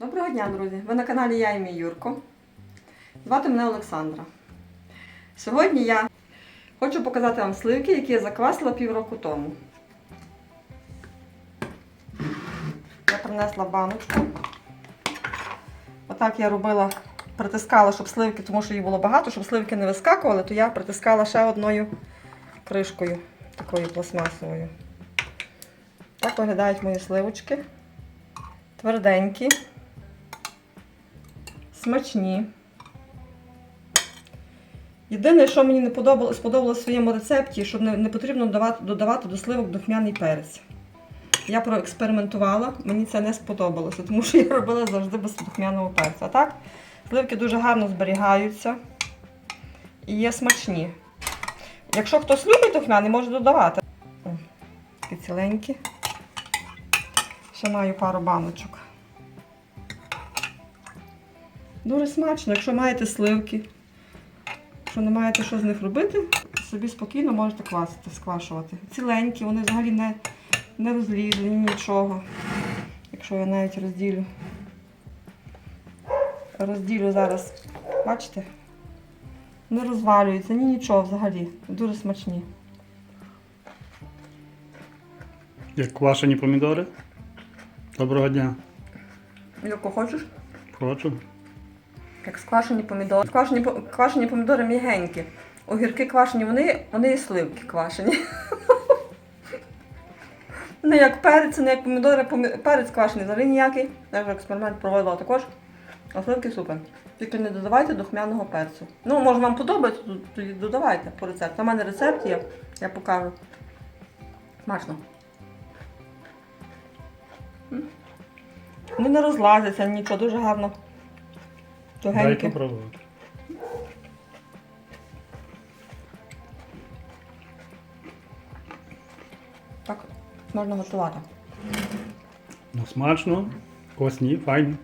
Доброго дня, друзі! Ви на каналі Я і мій Юрко. Звати мене Олександра. Сьогодні я хочу показати вам сливки, які я заквасила півроку тому. Я принесла баночку. Отак я робила, притискала, щоб сливки, тому що їх було багато, щоб сливки не вискакували, то я притискала ще одною кришкою, такою пластмасовою. Так виглядають мої сливочки. Тверденькі, смачні. Єдине, що мені не подобалось, сподобалось в своєму рецепті, що не, не потрібно додавати, додавати до сливок духмяний перець. Я проекспериментувала, мені це не сподобалося, тому що я робила завжди без духмяного перцю. А так, сливки дуже гарно зберігаються і є смачні. Якщо хтось любить духмяний, може додавати. О, такі ціленькі. Ще маю пару баночок. Дуже смачно, якщо маєте сливки, якщо не маєте що з них робити, собі спокійно можете квасити, сквашувати. Ціленькі, вони взагалі не, не розлізлені, нічого. Якщо я навіть розділю. Розділю зараз, бачите? Не розвалюються, ні нічого взагалі. Дуже смачні. Як квашені помідори. Доброго дня. Юрко, хочеш? Хочу. Як сквашені помідори. Квашені, квашені помідори м'ягенькі. Огірки квашені, вони, вони і сливки квашені. Не як перець, не як помідори, перець квашений, взагалі ніякий. Я вже експеримент проводила також. А сливки супер. Тільки не додавайте духмяного перцю. Ну, може вам подобається, тоді додавайте по рецепту. У мене рецепт є, я покажу. Смачно. Вони не розлазяться, нічого, дуже гарно. Дай попробувати. Так, можна готувати. Ну, смачно, вкусні, файні,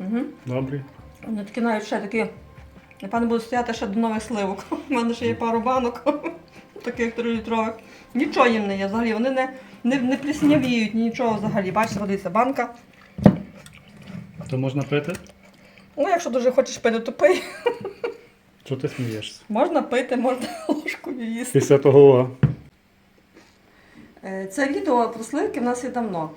Угу. добрі. Вони такі навіть ще такі. Напевно, будуть стояти ще до нових сливок. У мене ще є пару банок, таких трилітрових. Нічого їм не є взагалі. Вони не, не, не пліснявіють, нічого взагалі. Бачите, дивіться, банка. То можна пити? Ну, якщо дуже хочеш пити, то пий. Чого ти смієшся? Можна пити, можна ложкою їсти. Після того. Е, Це відео про сливки в нас є давно.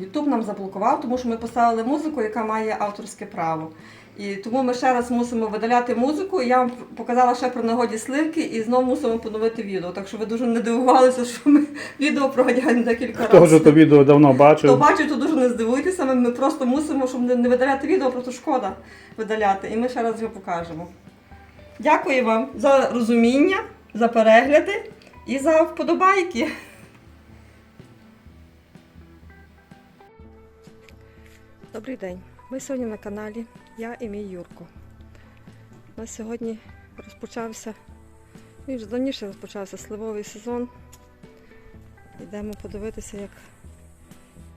Ютуб нам заблокував, тому що ми поставили музику, яка має авторське право. І тому ми ще раз мусимо видаляти музику. Я вам показала ще про нагоді сливки і знову мусимо поновити відео. Так що ви дуже не дивувалися, що ми відео проганяємо декілька Хто вже разів. то відео давно Хто бачив? то дуже не здивуйтеся. Ми, просто мусимо, щоб не видаляти відео, просто шкода видаляти. І ми ще раз його покажемо. Дякую вам за розуміння, за перегляди і за вподобайки. Добрий день. Ми сьогодні на каналі Я і мій Юрко. У нас сьогодні розпочався, він вже давніше розпочався сливовий сезон. Йдемо подивитися, як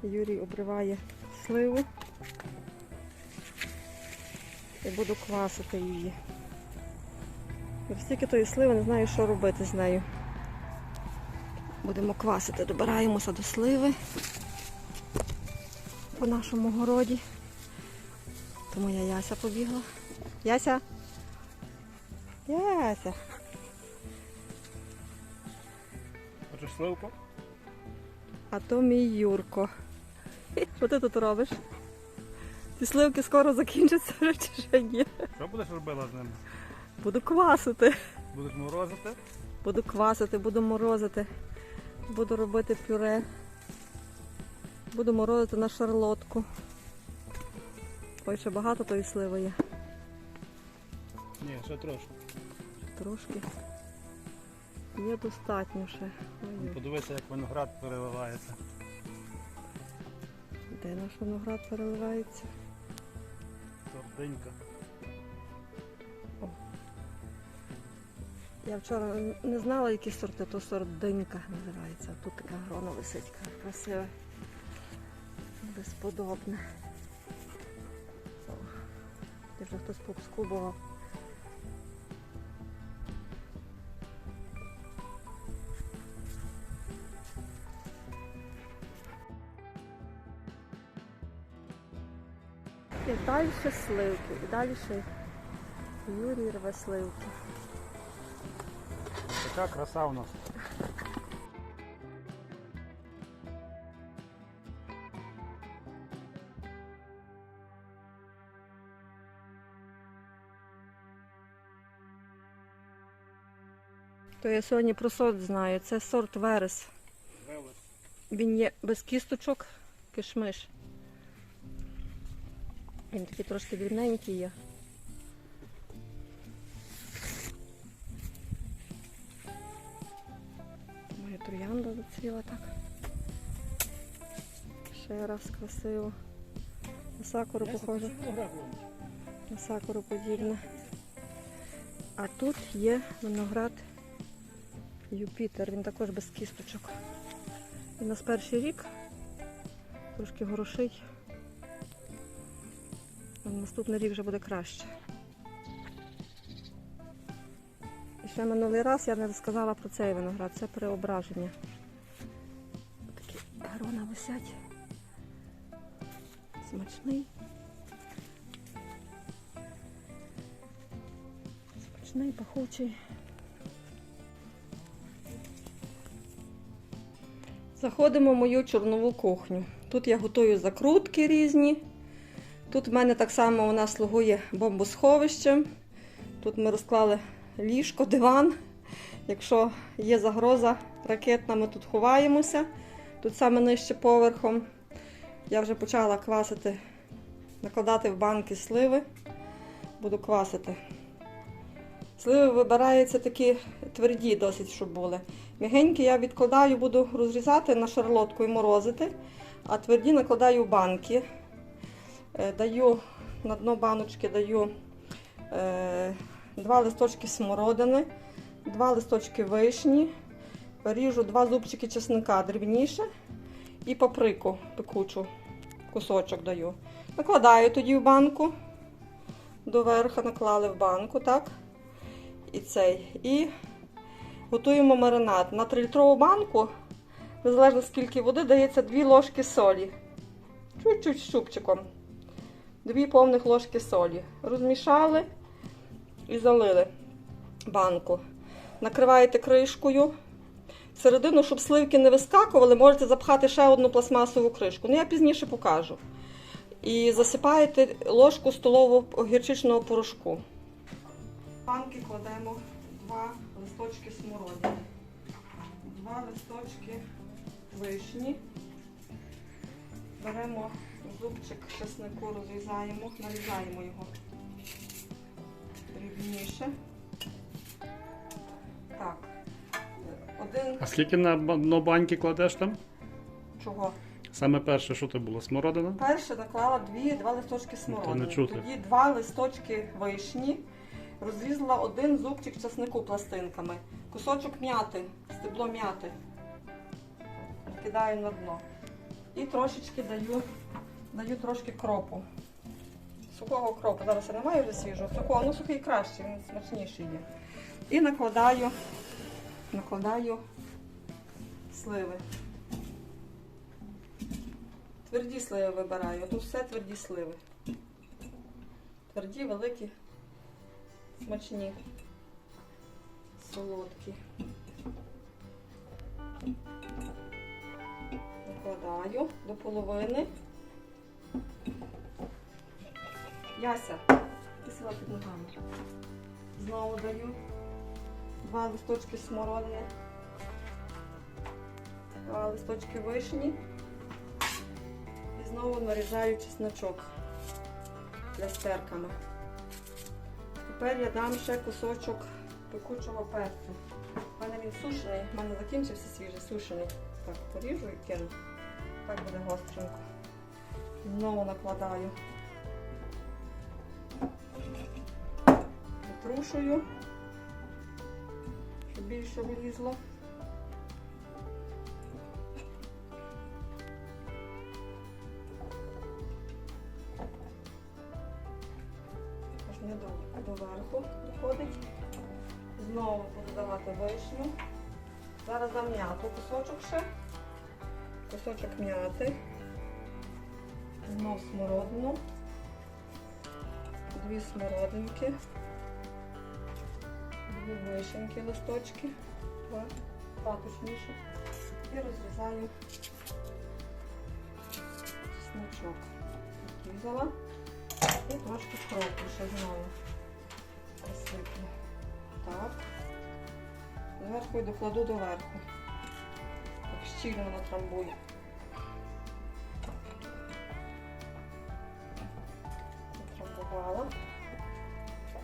Юрій обриває сливу. І буду квасити її. І стільки тої сливи не знаю, що робити з нею. Будемо квасити, добираємося до сливи по нашому городі. Тому я Яся побігла. Яся. Яся. Хочеш сливку? А то мій Юрко. Що ти тут робиш? Ці сливки скоро закінчаться вже чи ще ні? Що будеш робила з ними? Буду квасити. Будеш морозити? Буду квасити, буду морозити. Буду робити пюре. Буду морозити на шарлотку. Ой, ще багато тої сливи є. Ні, ще трошки. Трошки. Є достатньо ще. Ой, Подивися, як виноград переливається. де наш виноград переливається? Тординька. Я вчора не знала, які сорти, то сорт динька називається. Тут така грона висить, красиве. Безподобне. Де вже хтось поскубував. І далі сливки, і далі Юрій рве сливки. Така краса у нас. То я сьогодні про сорт знаю. Це сорт Верес. Велес. Він є без кісточок, кишмиш. Він такий трошки дрібненький є. Моя троянда зацвіла так. Ще раз красиво. На сакуру похоже. На сакуру подібне. А тут є виноград Юпітер, він також без кісточок. І у нас перший рік трошки горошить. Наступний рік вже буде краще. І ще минулий раз я не розказала про цей виноград, це переображення. Такі грона висять. Смачний. Смачний, пахучий. Заходимо в мою чорнову кухню. Тут я готую закрутки різні. Тут в мене так само вона слугує бомбосховищем. Тут ми розклали ліжко, диван. Якщо є загроза ракетна, ми тут ховаємося. Тут саме нижче поверхом. Я вже почала квасити, накладати в банки сливи. Буду квасити. Сливи вибираються такі тверді, досить, щоб були. Мігенькі я відкладаю, буду розрізати на шарлотку і морозити, а тверді накладаю в банки. Е, Даю на дно баночки даю е, два листочки смородини, два листочки вишні, ріжу два зубчики чесника дрібніше і паприку пекучу, кусочок даю. Накладаю тоді в банку, доверху наклали в банку, так? І цей. І готуємо маринад. На 3-літрову банку, незалежно скільки води, дається 2 ложки солі. Чуть-чуть щупчиком. Дві повних ложки солі. Розмішали і залили банку. Накриваєте кришкою. Всередину, щоб сливки не вискакували, можете запхати ще одну пластмасову кришку. Ну, я пізніше покажу. І засипаєте ложку столового гірчичного порошку. Банки кладемо два листочки смородини, два листочки вишні. Беремо зубчик чеснику, розрізаємо, нарізаємо його дрібніше. Так. Один А скільки на дно баньки кладеш там? чого? Саме перше, що це було? Смородина? Перше наклала дві, два листочки Ну, смородини. Тоді два листочки вишні. Розрізала один зубчик часнику пластинками. Кусочок м'яти, стебло м'яти. Кидаю на дно. І трошечки даю, даю трошки кропу. Сухого кропу. Зараз я не маю вже свіжого. Сухого, ну сухий краще, він смачніший є. І накладаю, накладаю сливи. Тверді сливи вибираю. Тут все тверді сливи. Тверді, великі, смачні, солодкі. Накладаю до половини. Яся, ти сила під ногами. Знову даю два листочки смородини, два листочки вишні. І знову нарізаю чесночок плястерками. Тепер я дам ще кусочок пекучого перцю. У мене він сушений, в мене закінчився свіжий, сушений. Так, поріжу і кину. Так буде гостренько. Знову накладаю. Притрушую, щоб більше влізло. До, до верху доходить. Знову буду давати вишню. Зараз дам м'яту кусочок ще. Кусочок м'яти. Знов смородину. дві смородинки, дві вишеньки, листочки, два, два точніше. І розрізаю чесночок. Відрізала. І трошки кропу ще знову посиплю. Так. Зверху і докладу доверху. Так щільно натрамбую. Натрамбувала.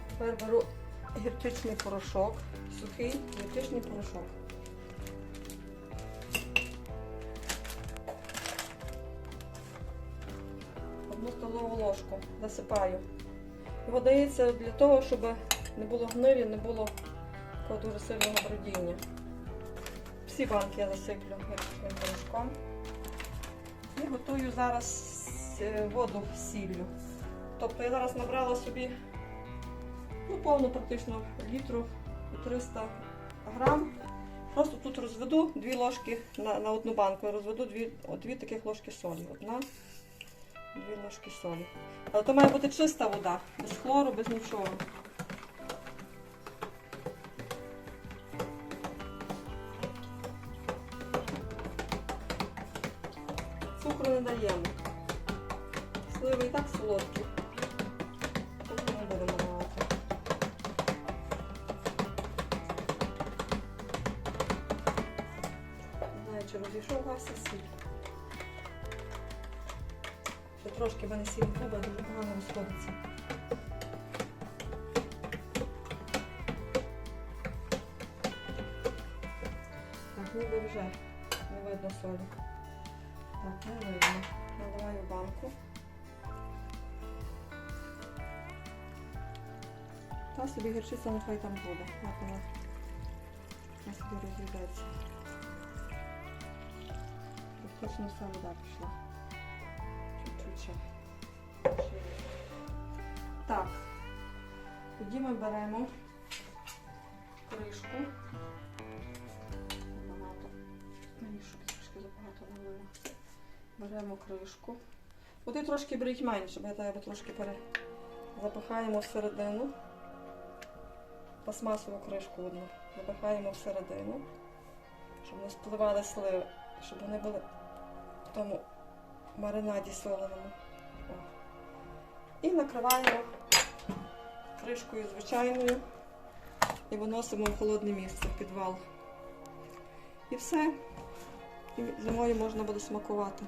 Тепер беру гірчичний порошок, сухий гірчичний порошок. Ложку засипаю. Його дається для того, щоб не було гнилі, не було такого дуже сильного бродіння. Всі банки я засиплю гірчичним порошком. І готую зараз е, воду з сіллю. Тобто я зараз набрала собі ну, повну практично літру 300 грам. Просто тут розведу дві ложки на, на одну банку. Розведу дві, дві таких ложки солі. Одна, дві ложки солі. Але то має бути чиста вода, без хлору, без нічого. Цукру не даємо. Сливи і так солодкі. Цукру не будемо давати. Знаю, чи розійшовся сіль. Трошки в мене сіль треба, дуже погано розходиться. Так, ніби вже не видно солі. Так, не видно. Наливаю банку. Та собі гірчиця нехай там буде. Як вона на собі розійдеться. Практично вся вода пішла. Ще. Так. Тоді ми беремо кришку. Мішок трошки забагато налила. Беремо кришку. Води трошки беріть менше, бо я тебе трошки пере... запихаємо всередину. Пластмасову кришку одну. Запихаємо всередину, щоб не спливали сливи, щоб вони були в тому маринаді соленому. І накриваємо кришкою звичайною і виносимо в холодне місце, в підвал. І все. І зимою можна буде смакувати.